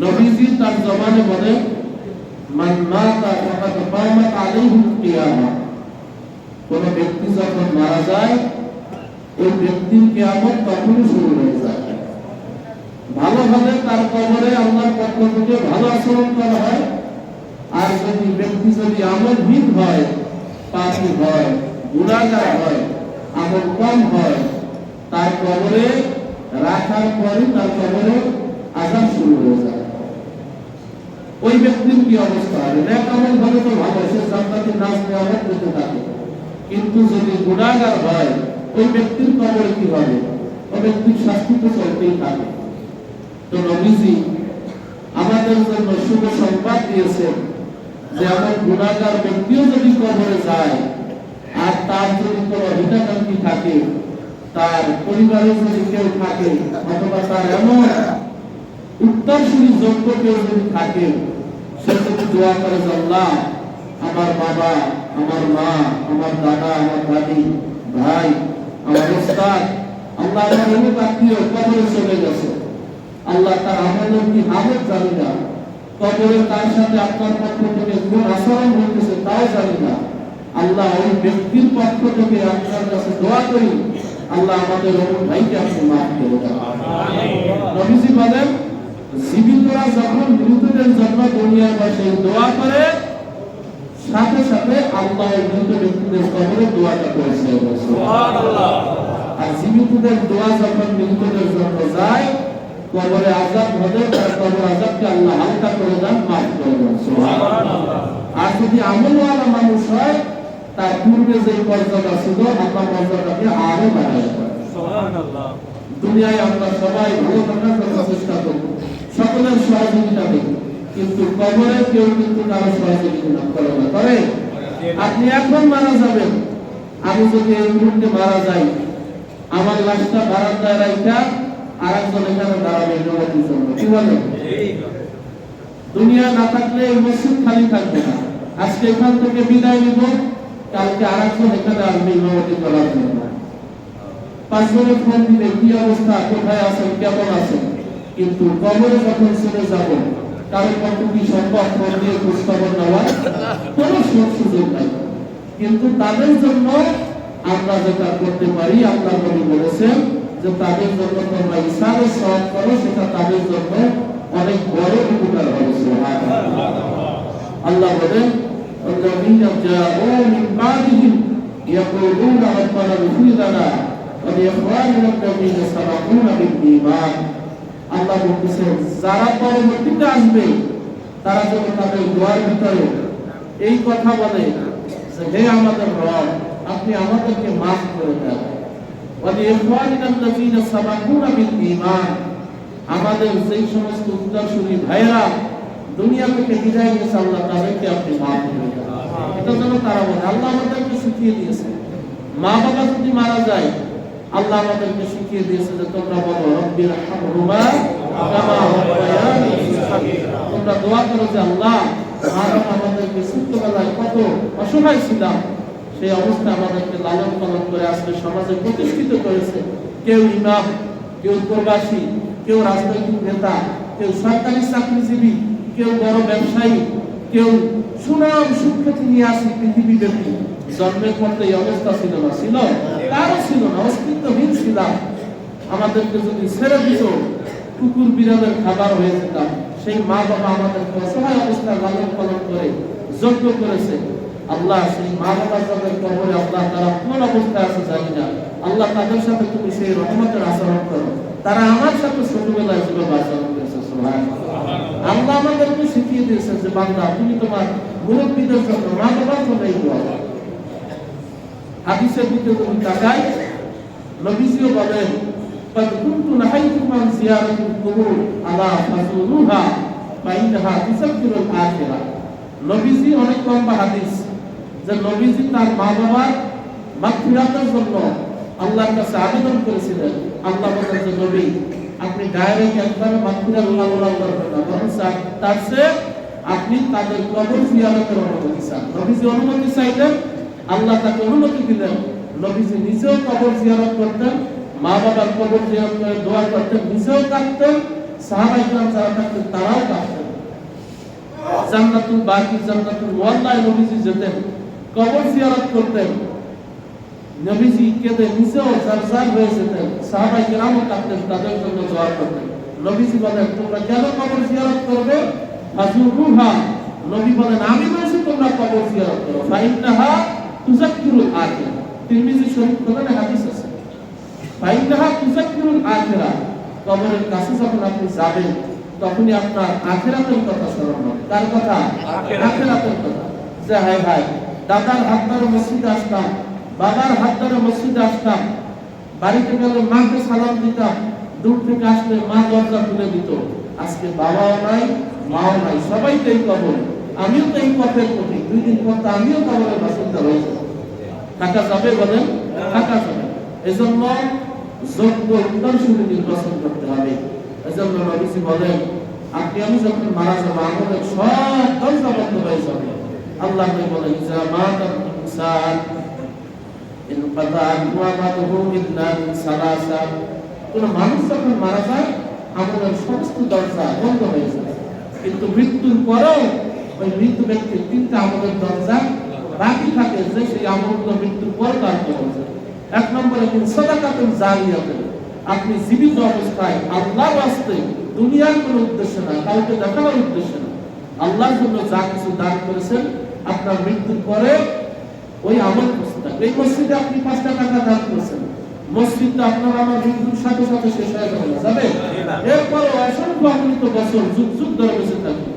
নবীজি তার জবানে বলেন মান মাতা ফাকাদ কামাত আলাইহি কিয়ামা। কোন ব্যক্তি যখন মারা যায়, ওই ব্যক্তির কিয়ামত তখনই শুরু হয়ে যায়। ভালো হলে তার কবরে আল্লাহর পক্ষ থেকে ভালো আচরণ করা হয়, আর যদি ব্যক্তি যদি আমলহীন হয়, পাপি হয়, গুণাগার হয়, আমল কম হয়, তার কবরে রাখার পরে তার কবরে আজাব শুরু হয়ে যায়। ওই ব্যক্তির কি অবস্থা? হবে ন্যাক আমল তো ভালো, সে জান্নাতের নাচ নেওয়া করতে থাকে। কিন্তু যদি গুণাগার হয়, ওই ব্যক্তির কবরে কি হবে? ওই ব্যক্তির শাস্তি তো চলতেই থাকে। তো নবীজি আমাদের জন্য শুভ সংবাদ দিয়েছেন যে এমন গুণাগার ব্যক্তিও যদি কবরে যায়, আর তার যদি কোনো হিতাকাঙ্ক্ষী থাকে, তার পরিবারে যদি কেউ থাকে, অথবা তার এমন উত্তরসূরি যোগ্য কেউ যদি থাকে সে যদি দোয়া করে আল্লাহ আমার বাবা আমার মা আমার দাদা আমার দাদি ভাই আমার ওস্তাদ আল্লাহ আমার অনেক আত্মীয় কবরে চলে গেছে। আল্লাহ তার আমাদের কি হালত জানি না। কবরে তার সাথে আপনার পক্ষ থেকে কোন আচরণ হইতেছে তাও জানি না। আল্লাহ ওই ব্যক্তির পক্ষ থেকে আপনার কাছে দোয়া করি। আল্লাহ আমাদের অমুক ভাইকে আপনি মাফ করে দেন নবীজি বলেন জীবিতরা যখন মৃতদের জন্য দুনিয়ার পাশে দোয়া করে সাথে সাথে আল্লাহ মৃত ব্যক্তিদের কবরে দোয়াটা করেছে। আর জীবিতদের দোয়া যখন মৃতদের জন্য যায় কবরে আজাব হবে তার কবর আজাবকে আল্লাহ হালকা করে দেন মাফ করে দেন। আর যদি আমলওয়ালা মানুষ হয় তার পূর্বে যে মর্যাদা ছিল আল্লাহ মর্যাদাকে আরও বাড়ায় দুনিয়ায় আমরা সবাই ভালো থাকার চেষ্টা করব। সহযোগিতা কিন্তু কবরে কেউ কিন্তু কারও সহযোগিতা করে না। আপনি এখন মারা যাবেন। আমি যদি এই মুহূর্তে মারা যাই, আমার লাশটা বারান্দায় রাখা আর একজন এখানে দাঁড়াবে জন্য কি দুনিয়া না থাকলে এই মসজিদ খালি থাকবে না। আজকে এখান থেকে বিদায় নিব, কালকে আর একজন এখানে আসবে ইমামতি করার জন্য। পাঁচজনের ফোন দিলে কি অবস্থা? কোথায় আছেন? কেমন আছেন? কিন্তু কবরে যখন চলে যাব কারো পক্ষে কি সম্ভব ফোন দিয়ে খোঁজখবর নেওয়ার কোনো সু- সুযোগ নাই কিন্তু তাদের জন্য আমরা যেটা করতে পারি আল্লাহ নবী বলেছেন যে তাদের জন্য তোমরা ইসারে সহজ করো সেটা তাদের জন্য অনেক বড় উপকার হবে সুবহানাল্লাহ। আল্লাহ বলেন الذين جاءوا من بعدهم يقولون ربنا اغفر لنا ولإخواننا الذين سبقونا بالإيمان আল্লাহ বলতেছে, যারা পরবর্তীতে আসবে তারা যেন তাদের দোয়ার ভিতরে এই কথা বলে যে, হে আমাদের রব, আপনি আমাদেরকে মাফ করে দেন। আমাদের সেই সমস্ত উদ্দাসনী ভাইয়েরা দুনিয়া থেকে বিদায় নিয়েছে, আল্লাহ তাদেরকে আপনি মাফ করে দেন। এটা যেন তারা বলে। আল্লাহ আমাদেরকে শিখিয়ে দিয়েছে। মা বাবা যদি মারা যায় আল্লাহ আমাদেরকে শিখিয়ে দিয়েছে যে তোমরা বলো কামা রাব্বায়ানি সগীরা। তোমরা দোয়া করো যে আল্লাহ আমাদেরকে ছোট্টবেলায় কত অসহায় ছিলাম, সেই অবস্থা আমাদেরকে লালন পালন করে আজকে সমাজে প্রতিষ্ঠিত করেছে। কেউ ইমাম, কেউ প্রবাসী, কেউ রাজনৈতিক নেতা, কেউ সরকারি চাকরিজীবী, কেউ বড় ব্যবসায়ী, কেউ সুনাম সুখ্যাতি নিয়ে আসি পৃথিবী জন্মের পর এই অবস্থা ছিল না, ছিল? তারও ছিল না অস্তিত্বহীন ছিলাম। আমাদেরকে যদি ছেড়ে দিত, কুকুর বিড়ালের খাবার হয়ে যেতাম সেই মা বাবা আমাদেরকে অসহায় অবস্থায় লালন পালন করে, যজ্ঞ করেছে। আল্লাহ, সেই মা বাবা যাদের কবরে আল্লাহ তারা কোন অবস্থায় আছে জানি না। আল্লাহ তাদের সাথে তুমি সেই রহমতের আচরণ করো। তারা আমার সাথে ছোটবেলায় যেভাবে আচরণ করেছে আল্লাহ আমাদেরকে শিখিয়ে দিয়েছে যে বান্দা, তুমি তোমার মুরব্বীদের জন্য মা বাবার জন্য এই। হাদিসের দিকে যদি তাকাই নবীজিও বলেন قد كنت نهيتكم عن زيارة القبور ألا فزوروها فإنها تذكر الآخرة নবীজি অনেক লম্বা হাদিস যে নবীজি তার মা বাবার মাগফিরাতের জন্য আল্লাহর কাছে আবেদন করেছিলেন আল্লাহ বলেন যে নবী আপনি ডাইরেক্ট একবার মাগফিরাত কামনা করবেন না বরং তার- তার চেয়ে আপনি তাদের কবর জিয়ারতের অনুমতি চান নবীজি অনুমতি চাইলেন আল্লাহ তাকে অনুমতি দিলেন, নবীজি নিজেও কবর জিয়ারত করতেন মা বাবার কবর জিয়ারত করে দোয়া করতেন, নিজেও কাঁদতেন সাহাবা ইকরাম যারা থাকতেন তারাও কাঁদতেন। জান্নাতুল বাকি, জান্নাতুল ওয়াল্লাহ নবীজি যেতেন, কবর জিয়ারত করতেন। নবীজি কেঁদে নিজেও জারজার হয়ে যেতেন, সাহাবাই কেরামও কাঁদতেন, তাদের জন্য দোয়া করতেন। নবীজি বলেন, তোমরা কেন কবর জিয়ারত করবে? ফাজুরুহা নবী বলেন, আমি বলছি তোমরা কবর জিয়ারত করো। ফাইন্নাহা তুজাক্কিরুল আখিরা। তিরমিজি শরীফ খোলেন হাদিস আছে। ফাইন্নাহা তুজাক্কিরুল আখিরা। কবরের কাছে যখন আপনি যাবেন তখনই আপনার আখেরাতের কথা স্মরণ হবে। কার কথা? আখিরাতের। কথা। যে হায় হায় দাদার হাত ধরে মসজিদে আসতাম বাবার হাত ধরে মসজিদে আসতাম বাড়িতে গেলে মাকে সালাম দিতাম দূর থেকে আসলে মা দরজা খুলে দিত। আজকে বাবাও নাই মাও নাই সবাই তো এই কবর। আমিও তো এই পথের প্রতি দুই দিন পর তো আমিও কবরের বাসিন্দা হয়েছে থাকা যাবে বলেন থাকা যাবে। এজন্য যোগ্য উত্তরসূরি নির্বাচন করতে হবে। এজন্য নবীজি বলেন, আপনি আমি যখন মারা যাব, আমাদের সব দরজা বন্ধ হয়ে যাবে। আল্লাহ বলেন ইনসান আমওয়াতুহু ইল্লা মিন সালাসা। কোন মানুষ যখন মারা যায়, আমাদের সমস্ত দরজা বন্ধ হয়ে যায়। কিন্তু মৃত্যুর পরেও ওই মৃত ব্যক্তির তিনটা আমাদের দরজা বাকি থাকে যে সেই আমলগুলো মৃত্যুর পর তার এক নম্বরে কিন্তু সদাকাতুল জারিয়াতুল আপনি জীবিত অবস্থায় আল্লাহর রাস্তে দুনিয়ার কোনো উদ্দেশ্য না কাউকে দেখানোর উদ্দেশ্য না। আল্লাহর জন্য যা কিছু দান করেছেন আপনার মৃত্যুর পরে ওই আমল করতে এই মসজিদে আপনি পাঁচটা টাকা দান করেছেন। মসজিদটা আপনার আমার মৃত্যুর সাথে সাথে শেষ হয়ে যাবে। যাবে? এরপরে অসংখ্য অগণিত বছর যুগ যুগ ধরে বেঁচে থাকবে।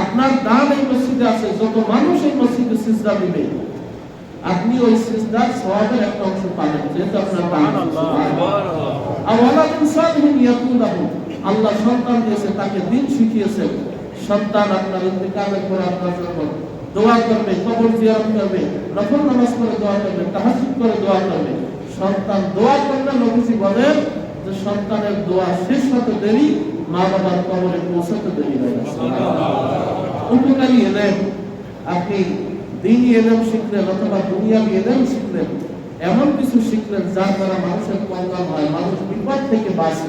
আপনার দান এই মসজিদে আছে যত মানুষ এই মসজিদে সিজদা দিবে। আপনি ওই সিজদার সওয়াবের একটা অংশ পাবেন যেহেতু আপনার দান ওয়ালাদুন সালিহুন ইয়াকুলাহু আল্লাহ সন্তান দিয়েছে তাকে দিন শিখিয়েছেন সন্তান আপনার ইন্তেকালের পর আপনার জন্য দোয়া করবে কবর জিয়ারত করবে নফল নামাজ করে দোয়া করবে তাহাজ্জুদ করে দোয়া করবে। সন্তান দোয়া করলে নবীজি বলেন যে সন্তানের দোয়া শেষ হতে দেরি মা বাবার কবরে পৌঁছাতে দেরি হয় উপকারী এলেম আপনি দিনই এলেম শিখলেন অথবা দুনিয়াবি এলেম শিখলেন, এমন কিছু শিখলেন যার দ্বারা মানুষের কল্যাণ হয়, মানুষ বিপদ থেকে বাঁচে।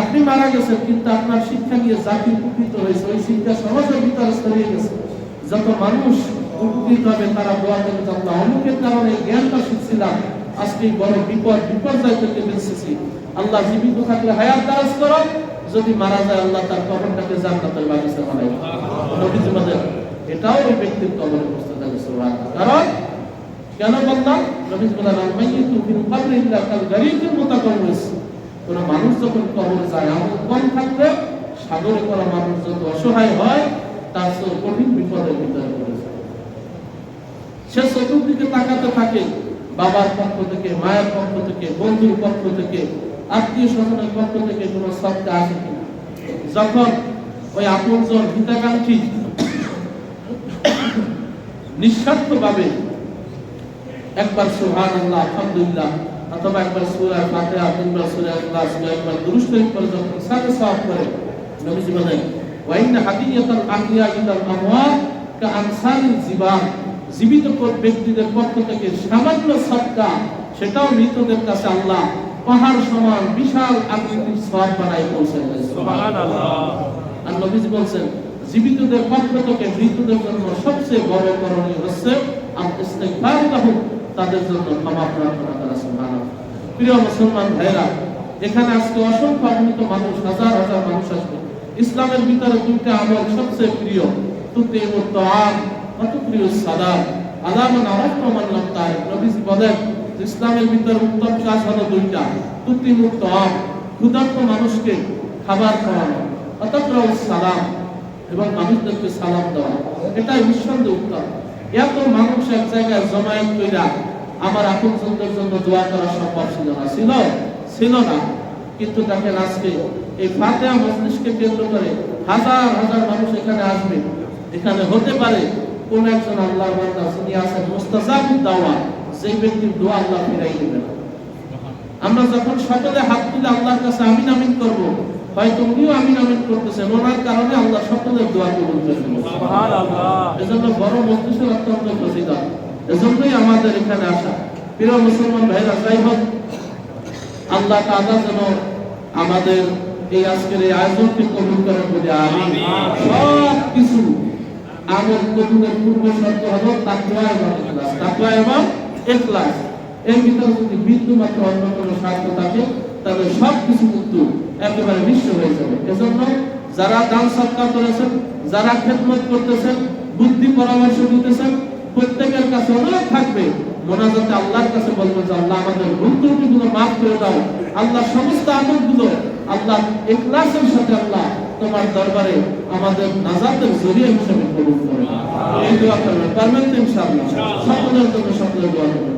আপনি মারা গেছেন, কিন্তু আপনার শিক্ষা নিয়ে জাতি উপকৃত হয়েছে, ওই শিক্ষা সমাজের ভিতরে ছড়িয়ে গেছে। যত মানুষ উপকৃত হবে, তারা দোয়া করে যত অমুকের কারণে জ্ঞানটা শিখছিলাম। আজকে বড় বিপদ, বিপর্যয় থেকে বেঁচেছি। আল্লাহ জীবিত থাকলে হায়াত দারাজ করো। যদি মারা যায়, আল্লাহ তার কবরটাকে জান্নাতের বাগিচা বানাই এটাও ওই ব্যক্তির কবরে বসতে থাকে কারণ কেন বললাম? মানুষ যখন কবরে যায় কম থাকলে সাগরে করা মানুষ যত অসহায় হয়, তার সে কঠিন বিপদের যায়। সে চতুর্দিকে তাকাতে থাকে। বাবার পক্ষ থেকে, মায়ের পক্ষ থেকে, বন্ধুর পক্ষ থেকে, আত্মীয় স্বজনের পক্ষ থেকে কোনো শব্দ আসে কিনা? যখন ওই আপনজন হিতাকাঙ্ক্ষী নিঃস্বার্থভাবে একবার সুবহান আল্লাহ আলহামদুলিল্লাহ, অথবা একবার সূরা ফাতিহা, তিনবার সূরা ইখলাস একবার পড়ে যখন সাথে সওয়াব করে, নবীজি বলেন, ওয়া ইন্না হাদিয়াতাল আহলিয়া আমওয়াত কা জীবিত ব্যক্তিদের পক্ষ থেকে সামান্য সদকা সেটাও মৃতদের কাছে আল্লাহ পাহাড় সমান বিশাল আকৃতির সওয়াব বানায় পৌঁছে আর নবীজি বলছেন জীবিতদের পক্ষ থেকে মৃতদের জন্য সবচেয়ে বড় করণীয় হচ্ছে তাদের জন্য ক্ষমা প্রার্থনা করা সুবহানাল্লাহ। প্রিয় মুসলমান ভাইরা এখানে আজকে অসংখ্য অগণিত মানুষ হাজার হাজার মানুষ আসবে। ইসলামের ভিতরে দুইটা আমল সবচেয়ে প্রিয় তুতে কত প্রিয় সালাম আলামান আরাফতা লাম নবীজি বলেন ইসলামের ভিতরে উত্তম কাজ হলো দুইটা। তুতি ক্ষুধার্ত মানুষকে খাবার খাওয়ানো অতপ্রাউ সালাম এবং মানুষদেরকে সালাম দেওয়া। এটাই নিঃসন্দেহ উত্তম। এত মানুষ এক জায়গায় জমায়েত কইরা আমার আপনজনদের জন্য দোয়া করা সম্ভব ছিল না। ছিল ছিল না। কিন্তু দেখেন আজকে এই ফাতেহা মজলিসকে কেন্দ্র করে হাজার হাজার মানুষ এখানে আসবে। এখানে হতে পারে কোন একজন বান্দা যিনি আছেন মুস্তাজাবুদ দাওয়া সেই ব্যক্তির দোয়া আল্লাহ ফিরাই দেবে না। আমরা যখন সকলে হাত তুলে আল্লাহর কাছে আমিন আমিন করব হয়তো উনিও আমিন আমিন করতেছেন ওনার কারণে আল্লাহ সকলের দোয়া কবুল করে নেবেন। সুবহানাল্লাহ। এজন্য বড় মজলিসের অত্যন্ত ফজিলত এজন্যই আমাদের এখানে আসা। প্রিয় মুসলমান ভাইরা যাই হোক আল্লাহ তাআলা যেন আমাদের এই আজকের এই আয়োজনকে কবুল করেন বলে আমি সব কিছু যারা খেদমত করতেছেন, বুদ্ধি পরামর্শ দিতেছেন, প্রত্যেকের কাছে অনুরোধ থাকবে, মোনাজাতে আল্লাহর কাছে বলব যে, আল্লাহ, আমাদের ভুল ত্রুটিগুলো মাফ করে দাও। আল্লাহ সমস্ত আমলগুলো, আল্লাহ ইখলাসের সাথে আল্লাহ তোমার দরবারে আমাদের নাজাতের জরিয়া হিসেবে কবুল করে এই দোয়া করবেন পারবেন তো ইনশাআল্লাহ। সকলের জন্য সকলের দোয়া করবেন।